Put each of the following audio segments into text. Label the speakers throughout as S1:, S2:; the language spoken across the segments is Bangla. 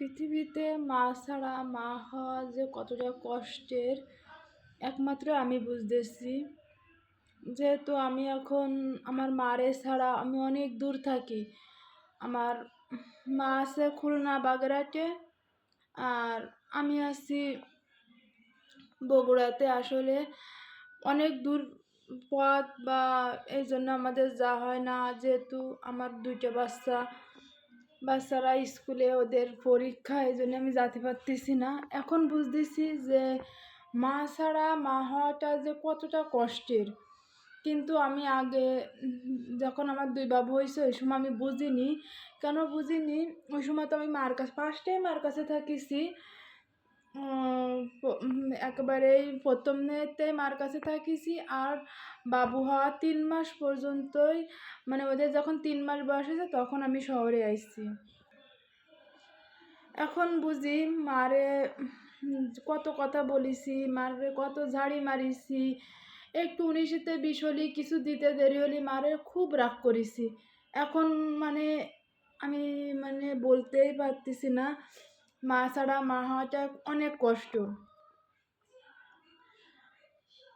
S1: পৃথিবীতে মা ছাড়া মা হওয়া যে কতটা কষ্টের, একমাত্র আমি বুঝতেছি। যেহেতু আমি এখন আমার মারে ছাড়া আমি অনেক দূর থাকি। আমার মা আছে খুলনা বাগেরহাটে, আর আমি আছি বগুড়াতে। আসলে অনেক দূর পথ বা এই জন্য আমাদের যাওয়া হয় না। যেহেতু আমার দুইটা বাচ্চা বাচ্চারা স্কুলে ওদের পরীক্ষা এই জন্য আমি যেতে পারতেছি না। এখন বুঝতেছি যে মা ছাড়া, মা হওয়াটা যে কতটা কষ্টের। কিন্তু আমি আগে, যখন আমার দুই বাবু হয়েছে, ওই সময় আমি বুঝিনি। কেন বুঝিনি? ওই সময় তো আমি মার কাছে ফার্স্টেই মার কাছে থাকিছি। একেবারেই প্রথমেতে মার কাছে থাকিছি আর বাবু হওয়া তিন মাস পর্যন্তই মানে ওদের যখন তিন মাস বয়স হয়েছে তখন আমি শহরে আইছি। এখন বুঝি মারে কত কথা বলিছি, মারে কত ঝাড়ি মারিছি, একটু উনিশিতে বিশ হলি, কিছু দিতে দেরি হলি মারে খুব রাগ করেছি। এখন মানে আমি মানে বলতেই পারতেছি না মা ছাড়া মা হওয়াটা অনেক কষ্ট।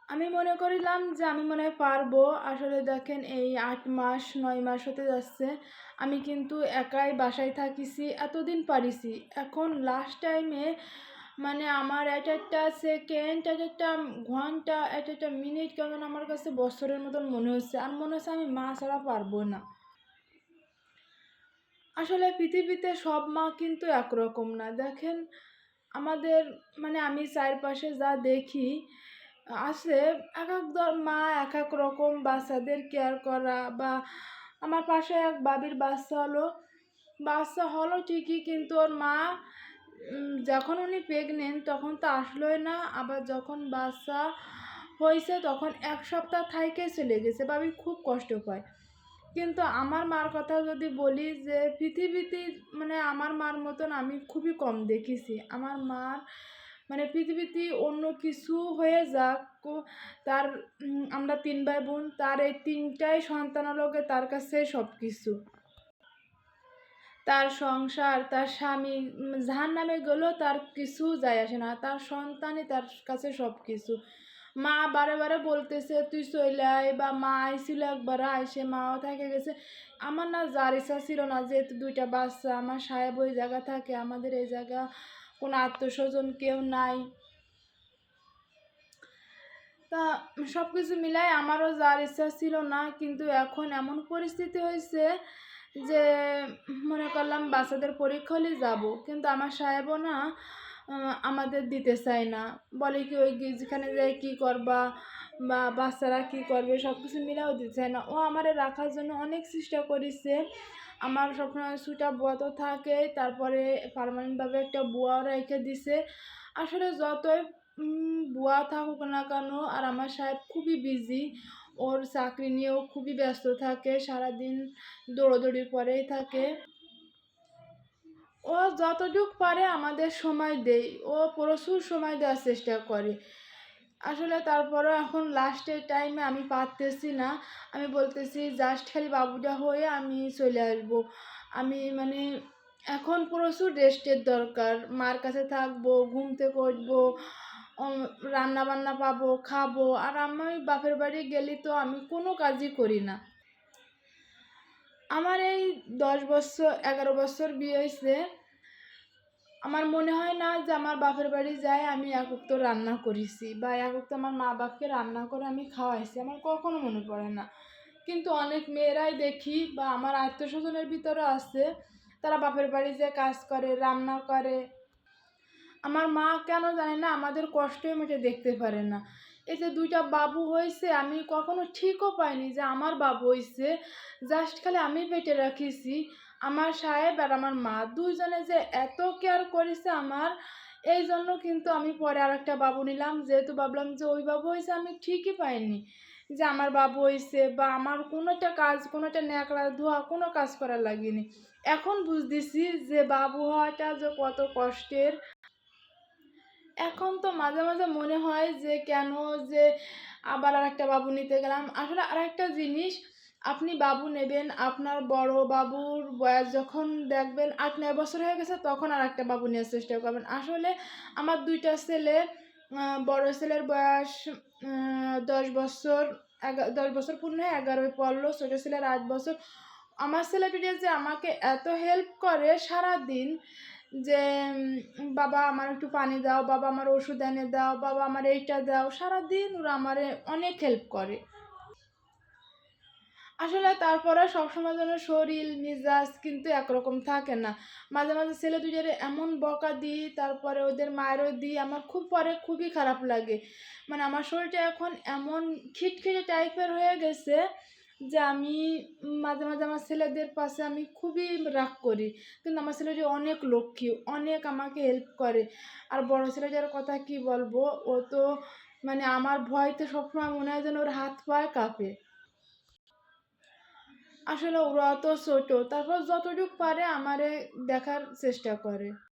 S1: আমি মনে করিলাম যে আমি মনে হয় পারব। আসলে দেখেন এই আট মাস, নয় মাস হতে যাচ্ছে। আমি কিন্তু একাই বাসায় থাকিছি, এতদিন পারিছি। এখন লাস্ট টাইমে মানে আমার এক একটা সেকেন্ড এক একটা ঘণ্টা, এক একটা মিনিট কেমন আমার কাছে বছরের মতন মনে হচ্ছে। আর মনে হচ্ছে আমি মা ছাড়া পারব না। আসলে পৃথিবীতে সব মা কিন্তু একরকম না। দেখেন, আমাদের মানে আমি চারপাশে যা দেখি, আছে এক এক ধর- মা এক এক রকম বাচ্চাদের কেয়ার করা বা আমার পাশে এক বাবির বাচ্চা হলো। বাচ্চা হলো ঠিকই কিন্তু ওর মা যখন উনি প্রেগনেন্ট তখন তো আসলোই না। আবার যখন বাচ্চা হয়েছে তখন এক সপ্তাহ থাইকে চলে গেছে। বাবি খুব কষ্ট পায়। কিন্তু আমার মার কথা যদি বলি যে পৃথিবীতে মানে আমার মার মতন আমি খুবই কম দেখেছি। আমার মার মানে পৃথিবীতে অন্য কিছু হয়ে যাক তার আমরা তিন ভাই বোন তার এই তিনটাই সন্তানালোকে তার কাছে সব কিছু তার সংসার, তার স্বামী যার নামে গেলেও তার কিছু যায় আসে না। তার সন্তানই তার কাছে সব কিছু মা বারে বারে বলতেছে, তুই আয় বা মা আইছিল একবার, আইসে মাও থাকে গেছে। আমার না যার ইচ্ছা ছিল না, যেহেতু দুইটা বাচ্চা, আমার সাহেব ওই জায়গা থাকে, আমাদের এই জায়গা, কোনো আত্মস্বজন কেউ নাই। তা সব কিছু মিলাই আমারও যার ইচ্ছা ছিল না, কিন্তু এখন এমন পরিস্থিতি হয়েছে যে মনে করলাম বাচ্চাদের পরীক্ষা হলে যাব। কিন্তু আমার সাহেবও না আমাদের দিতে চায় না। বলে কি ওই যেখানে যাই কী করবা বা বাচ্চারা কী করবে সব কিছু মিলাও দিতে চায় না। ও আমারে রাখার জন্য অনেক চেষ্টা করেছে। আমার সবসময় সুটা বুয়া তো থাকে, তারপরে পার্মানেন্টভাবে একটা বুয়াও রেখে দিছে। আসলে যতই বুয়া থাকুক না কেন, আর আমার সাহেব খুবই বিজি ওর চাকরি নিয়েও খুবই ব্যস্ত থাকে, সারাদিন দৌড়োদৌড়ি পরেই থাকে। ও যতটুক পারে আমাদের সময় দেয়, ও প্রচুর সময় দেওয়ার চেষ্টা করে। আসলে তারপরেও এখন লাস্টের টাইমে আমি পারতেছি না। আমি বলতেছি জাস্ট খালি বাবুটা হয়ে আমি চলে আসব। আমি মানে এখন প্রচুর রেস্টের দরকার। মার কাছে থাকব ঘুম থেকে উঠবো রান্না বান্না পাবো, খাব। আর আমি বাপের বাড়ি গেলে তো আমি কোনো কাজই করি না। আমার এই দশ বছর, এগারো বছর বিয়ে হয়েছে। আমার মনে হয় না যে আমার বাপের বাড়ি যাই আমি একক তো রান্না করেছি বা একক তো আমার মা বাপকে রান্না করে আমি খাওয়াইছি, আমার কখনো মনে পড়ে না। কিন্তু অনেক মেয়েরাই দেখি বা আমার আত্মীয় স্বজনের ভিতরে আছে, তারা বাপের বাড়ি যে কাজ করে, রান্না করে আমার মা কেন জানে না, আমাদের কষ্টই মেটে দেখতে পারে না। যে দুইটা বাবু হয়েছে, আমি কখনো ঠিকও পাইনি যে আমার বাবু হয়েছে জাস্ট খালি আমি পেটে রাখিছি। আমার সাহেব আর আমার মা দুইজনে যে এত কেয়ার করেছে আমার, এই জন্য কিন্তু আমি পরে আর একটা বাবু নিলাম। যেহেতু ভাবলাম যে ওই বাবু হয়েছে আমি ঠিকই পাইনি যে আমার বাবু হয়েছে বা আমার কোনো একটা কাজ, কোনো একটা ন্যাকড়া ধোয়া কোনো কাজ করা লাগেনি। এখন বুঝতেছি যে বাবু হওয়াটা যে কত কষ্টের। এখন তো মাঝে মাঝে মনে হয় যে কেন যে আবার আর একটা বাবু নিতে গেলাম। আসলে আর একটা জিনিস, আপনি বাবু নেবেন, আপনার বড় বাবুর বয়স যখন দেখবেন আট, নয় বছর হয়ে গেছে, তখন আর একটা বাবু নেওয়ার চেষ্টা করবেন। আসলে আমার দুইটা ছেলে বড় ছেলের বয়স দশ বছর দশ বছর পূর্ণ হয়ে এগারোয় পড়ল, ছোটো ছেলের আট বছর। আমার ছেলে যে আমাকে এত হেল্প করে সারা দিন যে বাবা আমার একটু পানি দাও, বাবা আমার ওষুধ এনে দাও, বাবা আমার এইটা দাও, সারাদিন ওরা আমার অনেক হেল্প করে। আসলে তারপরে সবসময় যেন শরীর, মিজাজ কিন্তু একরকম থাকে না। মাঝে মাঝে ছেলে দুজনে এমন বকা দিই, তারপরে ওদের মায়েরও দিই, আমার খুব, পরে খুবই খারাপ লাগে। মানে আমার শরীরটা এখন এমন খিটখিটে টাইপের হয়ে গেছে যে আমি মাঝে মাঝে আমার ছেলেদের পাশে আমি খুবই রাগ করি। কিন্তু আমার ছেলেটি অনেক লক্ষ্মী, অনেক আমাকে হেল্প করে। আর বড় ছেলেটার কথা কি বলব? ও তো মানে আমার ভয়তে সবসময় মনে হয় যেন ওর হাত পায়ে কাঁপে। আসলে ওরা তো ছোটো, তারপর যতটুকু পারে আমারে দেখার চেষ্টা করে।